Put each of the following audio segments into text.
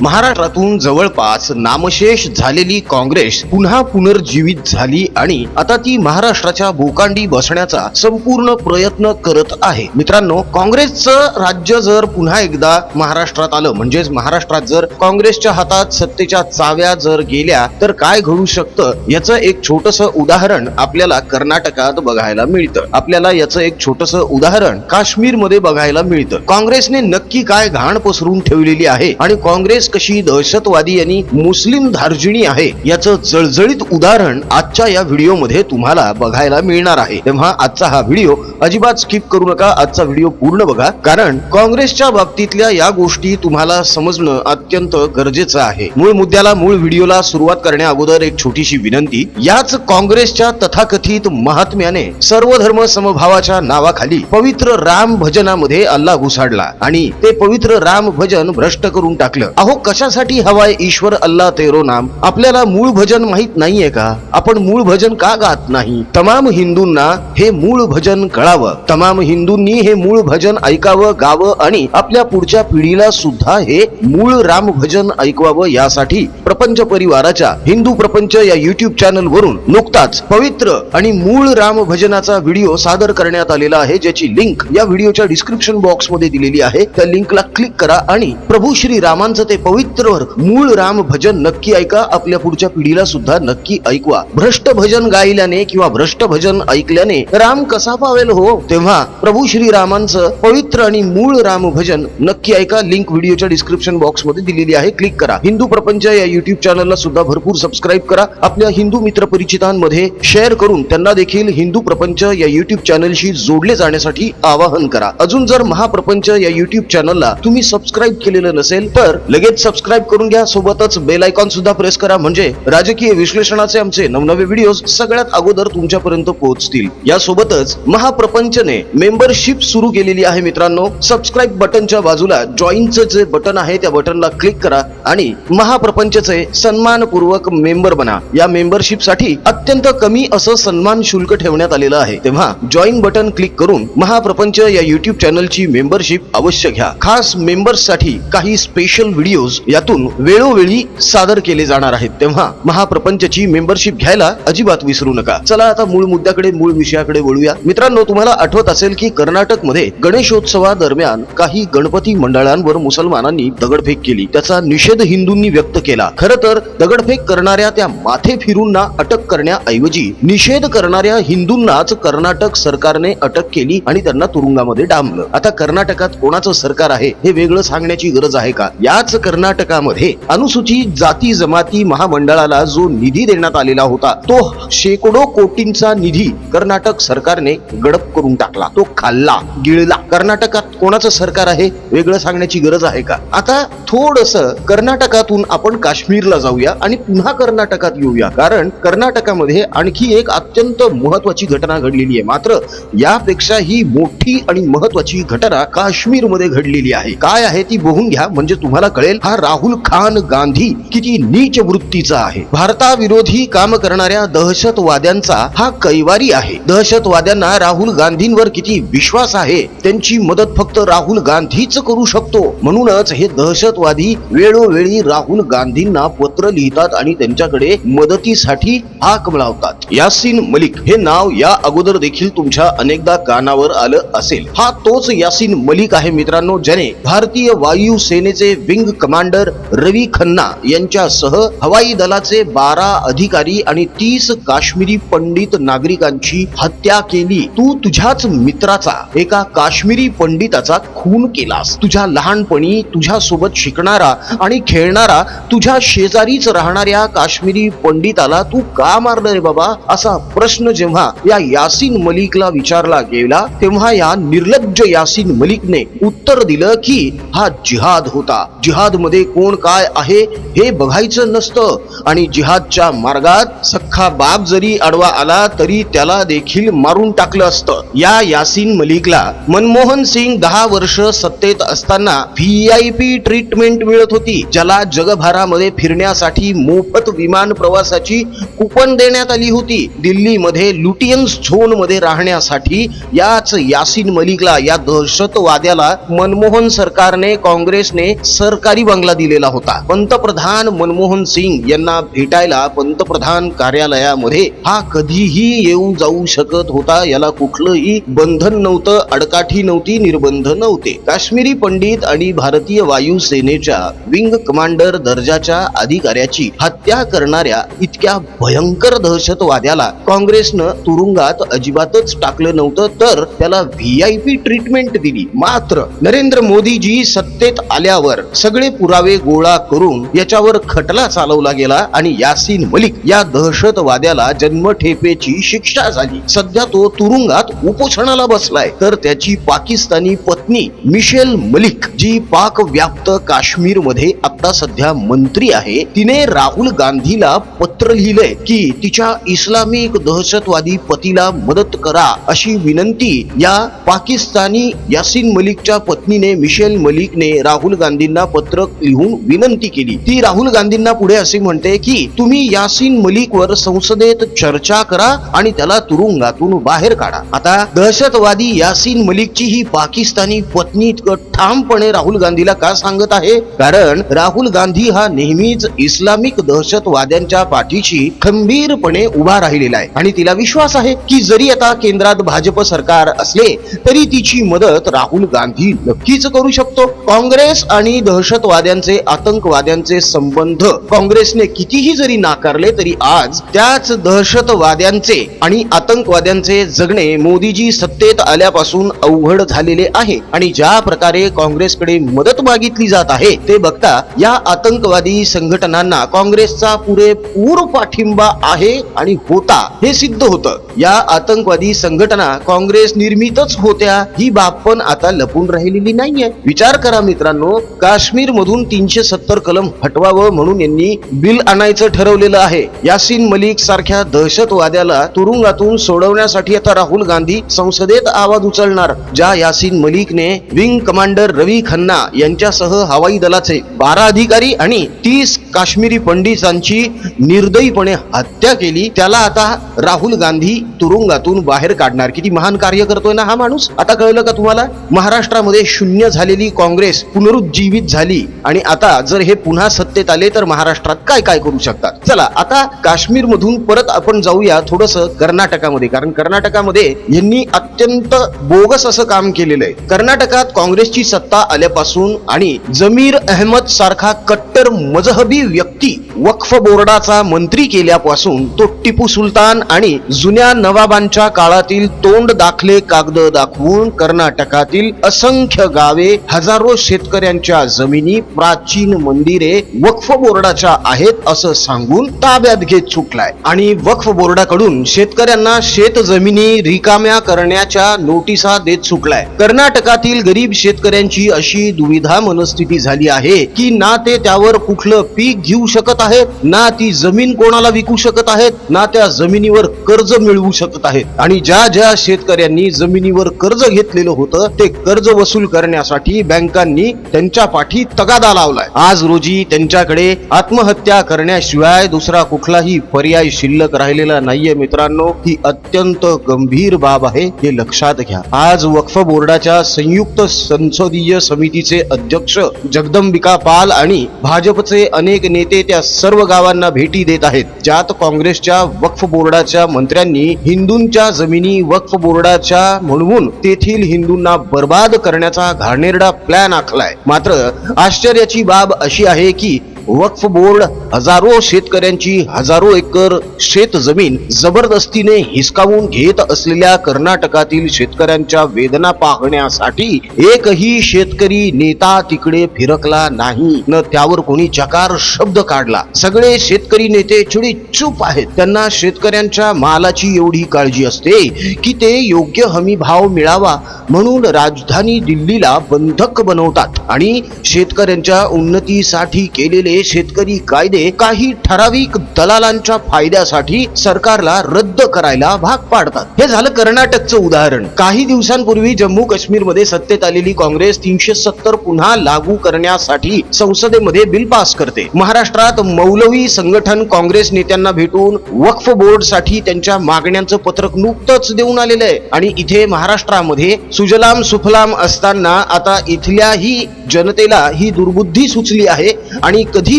महाराष्ट्रातून जवळपास नामशेष झालेली काँग्रेस पुन्हा पुनर्जीवित झाली आणि आता ती महाराष्ट्राच्या भोकांडी बसण्याचा संपूर्ण प्रयत्न करत आहे. मित्रांनो काँग्रेसचं राज्य जर पुन्हा एकदा महाराष्ट्रात आलं म्हणजेच महाराष्ट्रात जर काँग्रेसच्या हातात सत्तेच्या चाव्या जर गेल्या तर काय घडू शकतं? याचं एक छोटस उदाहरण आपल्याला कर्नाटकात बघायला मिळतं. आपल्याला याचं एक छोटस उदाहरण काश्मीरमध्ये बघायला मिळतं. काँग्रेसने नक्की काय घाण पसरून ठेवलेली आहे आणि काँग्रेस कशी दहशतवादी आणि मुस्लिम धार्जिणी आहे याचं जळजळीत उदाहरण आजच्या या व्हिडिओमध्ये तुम्हाला बघायला मिळणार आहे. तेव्हा आजचा हा व्हिडिओ अजिबात स्किप करू नका. आजचा व्हिडिओ पूर्ण बघा. कारण काँग्रेसच्या बाबतीतल्या या गोष्टी तुम्हाला समजणं अत्यंत गरजेचं आहे. मूळ मुद्द्याला मूळ व्हिडिओला सुरुवात करण्या अगोदर एक छोटीशी विनंती. याच काँग्रेसच्या तथाकथित महात्म्याने सर्व धर्म समभावाच्या नावाखाली पवित्र राम भजनामध्ये अल्ला घुसाडला आणि ते पवित्र राम भजन भ्रष्ट करून टाकलं. अहो कशासाठी हवाय ईश्वर अल्ला तेरो नाम? आपल्याला मूळ भजन माहीत नाहीये का? आपण मूळ भजन का गात नाही? तमाम हिंदूंना हे मूळ भजन कळावं. तमाम हिंदूंनी हे मूळ भजन ऐकावं गावं आणि आपल्या पुढच्या पिढीला सुद्धा हे मूळ राम भजन ऐकवावं यासाठी प्रपंच परिवाराच्या हिंदू प्रपंच या युट्यूब चॅनल वरून नुकताच पवित्र आणि मूळ राम भजनाचा व्हिडिओ सादर करण्यात आलेला आहे ज्याची लिंक या व्हिडिओच्या डिस्क्रिप्शन बॉक्समध्ये दिलेली आहे. त्या लिंकला क्लिक करा आणि प्रभू श्री रामांचं ते पवित्र मूळ राम भजन नक्की ऐका आपल्या पुढच्या पिढीला सुद्धा नक्की ऐकवा. भ्रष्ट भजन गायल्याने किंवा भ्रष्ट भजन ऐकल्याने राम कसा पावेल हो? तेव्हा प्रभू श्री रामांचं पवित्र आणि मूळ राम भजन नक्की ऐका. लिंक व्हिडिओच्या डिस्क्रिप्शन बॉक्समध्ये दिलेली आहे. क्लिक करा. हिंदू प्रपंच या युट्यूब चॅनलला सुद्धा भरपूर सबस्क्राईब करा. आपल्या हिंदू मित्र परिचितांमध्ये शेअर करून त्यांना देखील हिंदू प्रपंच या युट्यूब चॅनलशी जोडले जाण्यासाठी आवाहन करा. अजून जर महाप्रपंच या युट्यूब चॅनलला तुम्ही सबस्क्राईब केलेलं नसेल तर लगेच सबस्क्राईब करून घ्या. सोबतच बेल आयकॉन सुद्धा प्रेस करा. म्हणजे राजकीय विश्लेषणाचे आमचे नवनवे व्हिडिओ सगळ्यात अगोदर तुमच्यापर्यंत पोहोचतील. यासोबतच महाप्रपंचने मेंबरशिप सुरू केलेली आहे मित्रांनो. सबस्क्राईब बटनच्या बाजूला जॉईनचं जे बटन आहे त्या बटनला क्लिक करा आणि महाप्रपंचचे सन्मानपूर्वक मेंबर बना. या मेंबरशिपसाठी अत्यंत कमी असं सन्मान शुल्क ठेवण्यात आलेलं आहे. तेव्हा जॉईन बटन क्लिक करून महाप्रपंच या युट्यूब चॅनलची मेंबरशिप अवश्य घ्या. खास मेंबर्ससाठी काही स्पेशल व्हिडिओज यातून वेळोवेळी सादर केले जाणार आहेत. तेव्हा महाप्रपंचची मेंबरशिप घ्यायला अजिबात विसरू नका. चला आता मूळ मुद्द्याकडे मूळ विषयाकडे वळूया. मित्रांनो तुम्हाला आठवत असेल की कर्नाटकमध्ये गणेशोत्सवादरम्यान काही गणपती मंडळांवर मुसलमानांनी दगडफेक केली. त्याचा निषेध हिंदूंनी व्यक्त केला. खर तर दगडफेक करणाऱ्या त्या माथे फिरूंना अटक करण्याऐवजी निषेध करणाऱ्या हिंदूंनाच कर्नाटक सरकारने अटक केली आणि त्यांना तुरुंगामध्ये डांबलं. आता कर्नाटकात कोणाचं सरकार आहे हे वेगळं सांगण्याची गरज आहे का? याच कर्नाटकामध्ये अनुसूचित जाती जमाती महामंडळाला जो निधी देण्यात आलेला होता तो शेकडो कोटींचा निधी कर्नाटक सरकारने गडप करून टाकला. तो खाल्ला गिळला. कर्नाटकात कोणाचं सरकार आहे वेगळं सांगण्याची गरज आहे का? आता थोडस कर्नाटकातून आपण काश्मीरला जाऊया आणि पुन्हा कर्नाटकात येऊया. कारण कर्नाटकामध्ये आणखी एक अत्यंत महत्वाची घटना घडलेली आहे. मात्र यापेक्षा ही मोठी आणि महत्वाची घटना काश्मीरमध्ये घडलेली आहे. काय आहे ती बघून घ्या. म्हणजे तुम्हाला कळेल हा राहुल खान गांधी किती नीच वृत्तीचा आहे. भारताविरोधी काम करणाऱ्या दहशतवाद्यांचा हा कैवारी आहे. दहशतवाद्यांना राहुल गांधींवर किती विश्वास आहे त्यांची मदत फक्त राहुल गांधीच करू शकतो. म्हणूनच हे दहशतवादी वेळोवेळी राहुल गांधींना पत्र लिहितात आणि त्यांच्याकडे मदतीसाठी हाक मिळवतात. यासीन मलिक हे नाव या अगोदर देखील तुमच्या अनेकदा कानावर आलं असेल. हा तोच यासीन मलिक आहे मित्रांनो ज्याने भारतीय वायू सेनेचे विंग कमांडर रवी खन्ना यांच्यासह हवाई दलाचे बारा अधिकारी आणि तीस काश्मीरी पंडित नागरिकांची हत्या केली. तू तुझ्याच मित्राचा एका काश्मीरी पंडिताचा खून केलास. तुझ्या लहानपणी तुझ्या सोबत शिकणारा आणि खेळणारा तुझ्या शेजारीच राहणाऱ्या काश्मीरी पंडिताला तू का मारलं रे बाबा? असा प्रश्न जेव्हा या यासीन मलिकला विचारला गेला तेव्हा या निर्लज्ज यासीन मलिकने उत्तर दिलं की हा जिहाद होता. जिहाद जिहादमध्ये कोण काय आहे हे बघायचं नसतं. आणि जिहादच्या मार्गात सख्खा बाप जरी आडवा आला तरी त्याला देखील मारून टाकलं असतं. या यासीन मलिकला मनमोहन सिंग दहा वर्ष सत्तेत असताना व्ही आय पी ट्रीटमेंट मिळत होती. ज्याला जगभरामध्ये फिरण्यासाठी मोफत विमान प्रवासाची कुपन देण्यात आली होती. दिल्लीमध्ये लुटियन्स झोनमध्ये राहण्यासाठी याच यासीन मलिकला या दहशतवाद्याला मनमोहन सरकारने काँग्रेसने सरकारी बंगला दिलेला होता. पंतप्रधान मनमोहन सिंग यांना भेटायला पंतप्रधान कार्यालयामध्ये हा कधीही येऊ जाऊ शकत होता. याला कुठलंही बंधन नव्हतं अडकाठी नव्हती निर्बंध नव्हते. काश्मीरी पंडित आणि भारतीय वायुसेनेच्या विंग कमांडर दर्जाच्या अधिकाऱ्याची हत्या करणाऱ्या इतक्या भयंकर दहशतवाद्याला काँग्रेसनं तुरुंगात अजिबातच टाकलं नव्हतं तर त्याला व्ही आय पी ट्रीटमेंट दिली. मात्र नरेंद्र मोदीजी सत्तेत आल्यावर सगळे पुरावे गोळा करून याच्यावर खटला चालवला गेला आणि यासीन मलिक या दहशतवाद्याला जन्मठेपेची शिक्षा झाली. सध्या तो तुरुंगात उपोषणाला बसलाय. तर त्याची पाकिस्तानी पत्नी मिशेल मलिक जी पाक व्याप्त काश्मीरमध्ये आता सध्या मंत्री आहे तिने राहुल गांधीला पत्र लिहिलंय की तिच्या इस्लामिक दहशतवादी पतीला मदत करा अशी विनंती या पाकिस्तानी यासीन मलिकच्या पत्नीने मिशेल मलिकने राहुल गांधींना पत्र लिहून विनंती केली. ती राहुल गांधींना पुढे असे म्हणते की तुम्ही यासीन मलिकवर संसदेत चर्चा करा आणि त्याला तुरुंगातून बाहेर काढा. आता दहशतवादी यासीन मलिकची ही पाकिस्तानी पत्नी इतकं ठामपणे राहुल गांधीला का सांगत आहे? कारण राहुल गांधी हा नेहमीच इस्लामिक दहशतवाद्यांच्या पाठीशी खंबीरपणे उभा राहिलेला आहे. आणि तिला विश्वास आहे की जरी आता केंद्रात भाजप सरकार असले तरी तिची मदत राहुल गांधी नक्कीच करू शकतो. काँग्रेस आणि दहशतवाद्यांचे आतंकवाद्यांचे संबंध काँग्रेसने कितीही जरी नाकारले तरी आज त्याच दहशतवाद्यांचे आणि आतंकवाद्यांचे जगणे मोदीजी सत्तेत आल्यापासून अवघड झालेले आहे. आणि ज्या प्रकारे काँग्रेसकडे मदत मागितली जात आहे ते बघता या आतंकवादी संघटनांना काँग्रेसचा पुरेपूर पाठिंबा आहे आणि होता हे सिद्ध होतं. या आतंकवादी संघटना काँग्रेस निर्मितच होत्या ही बाब पण आता लपून राहिलेली नाहीये. विचार करा मित्रांनो काश्मीर मधून तीनशे सत्तर कलम हटवावं म्हणून यांनी बिल आणायचं ठरवलेलं आहे. यासीन मलिक सारख्या दहशतवाद्याला तुरुंगातून सोडवण्यासाठी आता राहुल गांधी संसदेत आवाज उचलणार ज्या यासीन मलिकने विंग कमांडर रवी खन्ना यांच्यासह हवाई दलाचे बारा अधिकारी आणि तीस काश्मीरी पंडितांची निर्दयीपणे हत्या केली. त्याला आता राहुल गांधी तुरुंगातून बाहेर काढणार. किती महान कार्य करतोय ना हा माणूस? आता कळलं का तुम्हाला? महाराष्ट्रामध्ये शून्य झालेली काँग्रेस पुनरुज्जीवित झाली. आणि आता जर हे पुन्हा सत्तेत आले तर महाराष्ट्रात काय काय करू शकतात? चला आता काश्मीर मधून परत आपण जाऊया थोडस कर्नाटकामध्ये. कारण कर्नाटकामध्ये यांनी अत्यंत बोगस असं काम केलेलं आहे. कर्नाटकात काँग्रेसची सत्ता आल्यापासून आणि जमीर अहमद सारखा कट्टर मजहबी व्यक्ती वक्फ बोर्डाचा मंत्री केल्यापासून तो टिपू सुलतान आणि जुन्या नवाबांच्या काळातील तोंड दाखले कागद दाखवून कर्नाटकातील असंख्य गावे हजारो शेतकऱ्यांच्या जमिनी प्राचीन मंदिरे वक्फ बोर्डाच्या आहेत असं सांगून ताब्यात घेत सुटलाय. आणि वक्फ बोर्डाकडून शेतकऱ्यांना शेत जमिनी रिकाम्या करण्याच्या नोटिसा देत सुटलाय. कर्नाटकातील गरीब शेतकऱ्यांची अशी दुविधा मनस्थिती झाली आहे की ना ते त्यावर कुठलं पीक घेऊ शकत आहेत ना ती जमीन कोणाला विकू शकत आहेत ना त्या जमिनीवर कर्ज मिळवू शकत आहेत आणि ज्या ज्या शेतकऱ्यांनी जमिनीवर कर्ज घेतलेलं होतं ते कर्ज वसूल करण्यासाठी बँकांनी त्यांच्या पाठी तगादा लावलाय. आज रोजी त्यांच्याकडे आत्महत्या करण्याशिवाय दुसरा कुठलाही पर्याय शिल्लक राहिलेला नाहीये मित्रांनो. ही अत्यंत गंभीर बाब आहे हे लक्षात घ्या. आज वक्फ बोर्डाच्या संयुक्त संसदीय समितीचे अध्यक्ष जगदंबिका पाल आणि भाजपचे अनेक अनेक नेते त्या सर्व गावांना भेटी देत आहेत. ज्यात काँग्रेसच्या वक्फ बोर्डाच्या मंत्र्यांनी हिंदूंच्या जमिनी वक्फ बोर्डाच्या म्हणून तेथील हिंदूंना बर्बाद करण्याचा घाणेरडा प्लॅन आखलाय. मात्र आश्चर्याची बाब अशी आहे की वक्फ बोर्ड हजारो शेतकऱ्यांची हजारो एकर शेत जमीन जबरदस्तीने हिसकावून घेत असलेल्या कर्नाटकातील शेतकऱ्यांच्या वेदना पाहण्यासाठी एकही शेतकरी नेता तिकडे फिरकला नाही. न त्यावर कोणी चकार शब्द काढला. सगळे शेतकरी नेते छोडी चूप आहेत. त्यांना शेतकऱ्यांच्या मालाची एवढी काळजी असते की ते योग्य हमी भाव मिळावा म्हणून राजधानी दिल्लीला बंधक बनवतात आणि शेतकऱ्यांच्या उन्नतीसाठी केलेले शेतकरी कायदे काही ठराविक दलालांच्या फायद्यासाठी सरकारला रद्द करायला भाग पाडतात. हे झालं कर्नाटकचं उदाहरण. काही दिवसांपूर्वी जम्मू काश्मीरमध्ये सत्तेत आलेली काँग्रेस तीनशे सत्तर पुन्हा लागू करण्यासाठी संसदेमध्ये बिल पास करते. महाराष्ट्रात मौलवी संघटन काँग्रेस नेत्यांना भेटून वक्फ बोर्डसाठी त्यांच्या मागण्यांचं पत्रक नुकतंच देऊन आलेलं आहे. आणि इथे महाराष्ट्रामध्ये सुजलाम सुफलाम असताना आता इथल्याही जनतेला ही दुर्बुद्धी सुचली आहे आणि कधी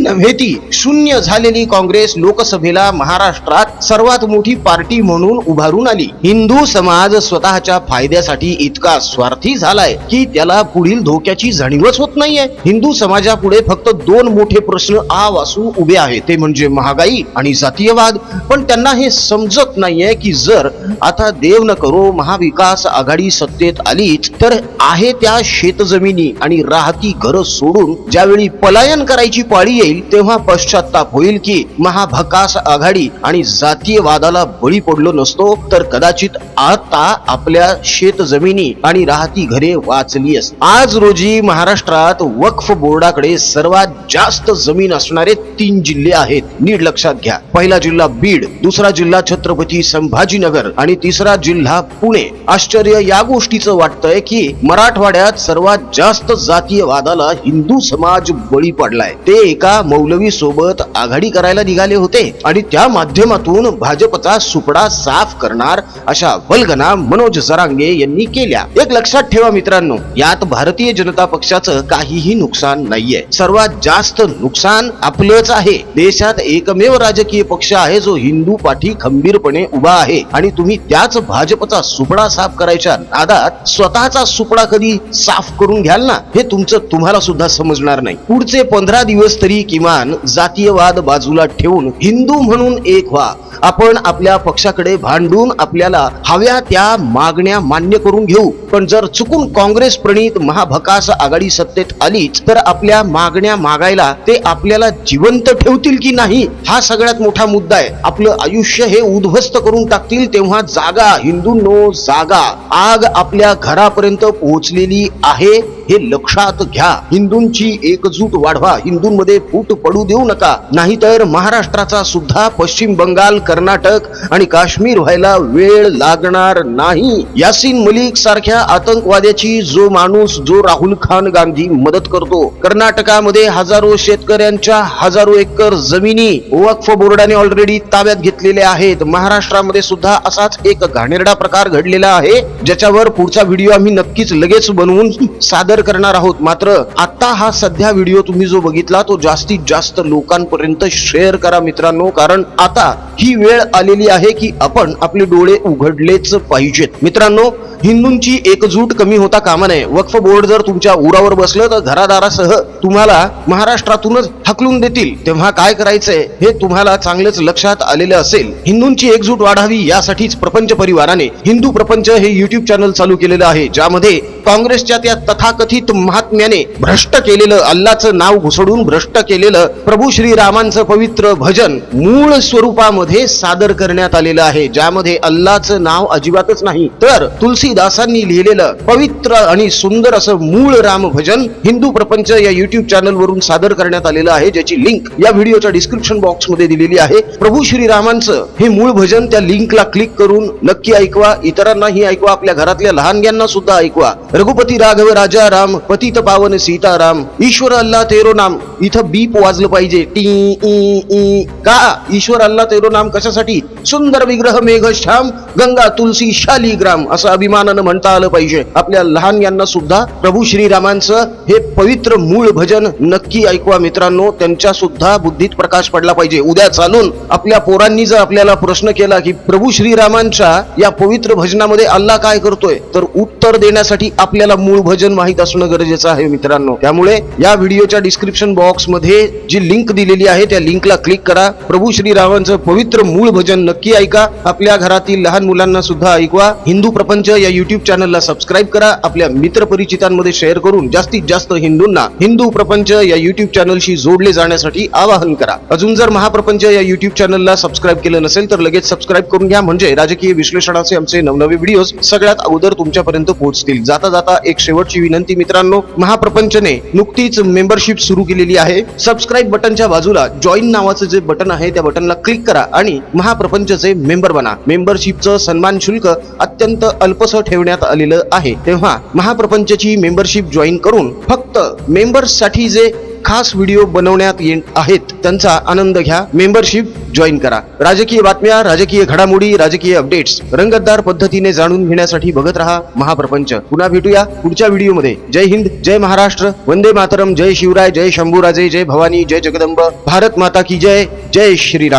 नव्हे ती. शून्य झालेली काँग्रेस लोकसभेला महाराष्ट्रात सर्वात मोठी पार्टी म्हणून उभारून आली. हिंदू समाज स्वतःच्या फायद्यासाठी इतका स्वार्थी झालाय की त्याला पुढील धोक्याची जाणीवच होत नाहीये. हिंदू समाजापुढे फक्त दोन मोठे प्रश्न आ वासू उभे आहेत. ते म्हणजे महागाई आणि जातीयवाद. पण त्यांना हे समजत नाहीये की जर आता देव न करो महाविकास आघाडी सत्तेत आलीच तर आहे त्या शेतजमिनी आणि राहती घरं सोडून ज्यावेळी पलायन करायची पाळी येईल तेव्हा पश्चाताप होईल की महाभकास आघाडी आणि जातीयवादाला बळी पडलो नसतो तर कदाचित आता आपल्या शेत जमिनी आणि राहती घरे वाचली असत आज रोजी महाराष्ट्रात वक्फ बोर्डाकडे सर्वात जास्त जमीन असणारे तीन जिल्हे आहेत नीट लक्षात घ्या. पहिला जिल्हा बीड दुसरा जिल्हा छत्रपती संभाजीनगर आणि तिसरा जिल्हा पुणे. आश्चर्य या गोष्टीचं वाटतंय की मराठवाड्यात सर्वात जास्त जातीयवादाला हिंदू समाज बळी पडलाय. ते एका मौलवी सोबत आघाडी करायला निघाले होते आणि त्या माध्यमातून भाजपचा सुपडा साफ करणार अशा वल्गना मनोज सरांगे यांनी केल्या. एक लक्षात ठेवा मित्रांनो यात भारतीय जनता पक्षाचं काहीही नुकसान नाहीये. सर्वात जास्त नुकसान आपलंच आहे. देशात एकमेव राजकीय पक्ष आहे जो हिंदू पाठी खंबीरपणे उभा आहे. आणि तुम्ही त्याच भाजपचा सुपडा साफ करायच्या नादात स्वतःचा सुपडा कधी साफ करून घ्याल ना हे तुमचं तुम्हाला सुद्धा समजणार नाही. पुढचे पंधरा दिवस तरी किमान जातीयवाद बाजूला ठेवून हिंदू म्हणून एक व्हा. आपण आपल्या पक्षाकडे भांडून आपल्याला हव्या त्या मागण्या मान्य करून घेऊ. पण जर चुकून काँग्रेस प्रणित महाभकास आघाडी सत्तेत आलीच तर आपल्या मागण्या मागायला ते आपल्याला जिवंत ठेवतील की नाही हा सगळ्यात मोठा मुद्दा आहे. आपलं आयुष्य हे उद्ध्वस्त करून टाकतील तेव्हा जागा हिंदूंनो जागा. आग आपल्या घरापर्यंत पोहोचलेली आहे. हे लक्षात घ्या. हिंदूंची एकजूट वाढवा. हिंदूंमध्ये फूट पडू देऊ नका. नाहीतर महाराष्ट्राचा सुद्धा पश्चिम बंगाल कर्नाटक आणि काश्मीर व्हायला वेळ लागणार नाही. यासीन मलिक सारख्या आतंकवाद्याची जो माणूस जो राहुल खान गांधी मदत करतो. कर्नाटकामध्ये हजारो शेतकऱ्यांच्या हजारो एकर जमिनी वक्फ बोर्डाने ऑलरेडी ताब्यात घेतलेल्या आहेत. महाराष्ट्रामध्ये सुद्धा असाच एक घाणेरडा प्रकार घडलेला आहे ज्याच्यावर पुढचा व्हिडिओ आम्ही नक्कीच लगेच बनवून सादर करणार आहोत. मात्र आता हा सध्या व्हिडिओ तुम्ही जो बघितला तो जास्तीत जास्त लोकांपर्यंत शेअर करा मित्रांनो. कारण आता ही वेळ आलेली आहे की आपण आपले डोळे उघडलेच पाहिजेत. मित्रांनो हिंदूंची एकजूट कमी होता कामा नये. वक्फ बोर्ड जर तुमच्या उरावर बसलं तर घरादारासह तुम्हाला महाराष्ट्रातूनच हकलून देतील. तेव्हा काय करायचंय हे तुम्हाला चांगलेच लक्षात आलेलं असेल. हिंदूंची एकजूट वाढावी यासाठीच प्रपंच परिवाराने हिंदू प्रपंच हे युट्यूब चॅनल चालू केलेलं आहे ज्यामध्ये काँग्रेसच्या त्या तथाकथित महात्म्याने भ्रष्ट केलेलं अल्लाचं नाव घुसडून भ्रष्ट केलेलं प्रभू श्रीरामांचं पवित्र भजन मूळ स्वरूपामध्ये सादर करण्यात आलेलं आहे ज्यामध्ये अल्लाचं नाव अजिबातच नाही. तर तुलसीदासांनी लिहिलेलं पवित्र आणि सुंदर असं मूळ राम भजन हिंदू प्रपंच या युट्यूब चॅनल वरून सादर करण्यात आलेलं आहे ज्याची लिंक या व्हिडिओच्या डिस्क्रिप्शन बॉक्समध्ये दिलेली आहे. प्रभू श्रीरामांचं हे मूळ भजन त्या लिंकला क्लिक करून नक्की ऐकवा इतरांनाही ऐकवा आपल्या घरातल्या लहानग्यांना सुद्धा ऐकवा. रघुपती राघव राजा राम पतित पावन सीताराम। ईश्वर अल्ला तेरो नाम। इथं बीप वाजलं पाहिजे. T E, E. का? ईश्वर अल्ला तेरो नाम कशासाठी? सुंदर विग्रह मेघश्याम गंगा तुलसी शालिग्राम असं अभिमानानं म्हणता आलं पाहिजे. आपल्या लहान यांना सुद्धा प्रभू श्रीरामांचं हे पवित्र मूळ भजन नक्की ऐकवा मित्रांनो. त्यांच्या सुद्धा बुद्धीत प्रकाश पडला पाहिजे. उद्या चालून आपल्या पोरांनी जर आपल्याला प्रश्न केला की प्रभू श्रीरामांच्या या पवित्र भजनामध्ये अल्लाह काय करतोय? तर उत्तर देण्यासाठी आपल्याला मूळ भजन माहीत असणं गरजेचं आहे मित्रांनो. त्यामुळे या व्हिडिओच्या डिस्क्रिप्शन बॉक्समध्ये जी लिंक दिलेली आहे त्या लिंकला क्लिक करा. प्रभू श्री रावांचं पवित्र मूळ भजन नक्की ऐका. आपल्या घरातील लहान मुलांना सुद्धा ऐकवा. हिंदू प्रपंच या युट्यूब चॅनलला सबस्क्राईब करा. आपल्या मित्र परिचितांमध्ये शेअर करून जास्तीत जास्त हिंदूंना हिंदू प्रपंच या युट्यूब चॅनलशी जोडले जाण्यासाठी आवाहन करा. अजून जर महाप्रपंच या युट्यूब चॅनलला सबस्क्राईब केलं नसेल तर लगेच सबस्क्राईब करून घ्या. म्हणजे राजकीय विश्लेषणाचे आमचे नवनवे व्हिडिओज सगळ्यात अगोदर तुमच्यापर्यंत पोहोचतील. जाता जाता एक शेवटची विनंती मित्रांनो महाप्रपंचने नुकतीच मेंबरशिप सुरू केलेली आहे. सबस्क्राईब बटनच्या बाजूला जॉईन नावाचं जे बटन आहे त्या बटनला क्लिक करा आणि महाप्रपंचचे मेंबर बना. मेंबरशिपचं सन्मान शुल्क अत्यंत अल्पसं ठेवण्यात आलेलं आहे. तेव्हा महाप्रपंचची मेंबरशिप जॉईन करून फक्त मेंबर्ससाठी जे खास व्हिडिओ बनवण्यात येत आहेत त्यांचा आनंद घ्या. मेंबरशिप जॉईन करा. राजकीय बातम्या राजकीय घडामोडी राजकीय अपडेट्स रंगतदार पद्धतीने जाणून घेण्यासाठी बघत रहा महाप्रपंच. पुन्हा भेटूया पुढच्या व्हिडिओमध्ये. जय हिंद जय महाराष्ट्र. वंदे मातरम. जय शिवराय जय शंभूराजे जय भवानी जय जगदंब. भारत माता की जय. जय श्रीराम.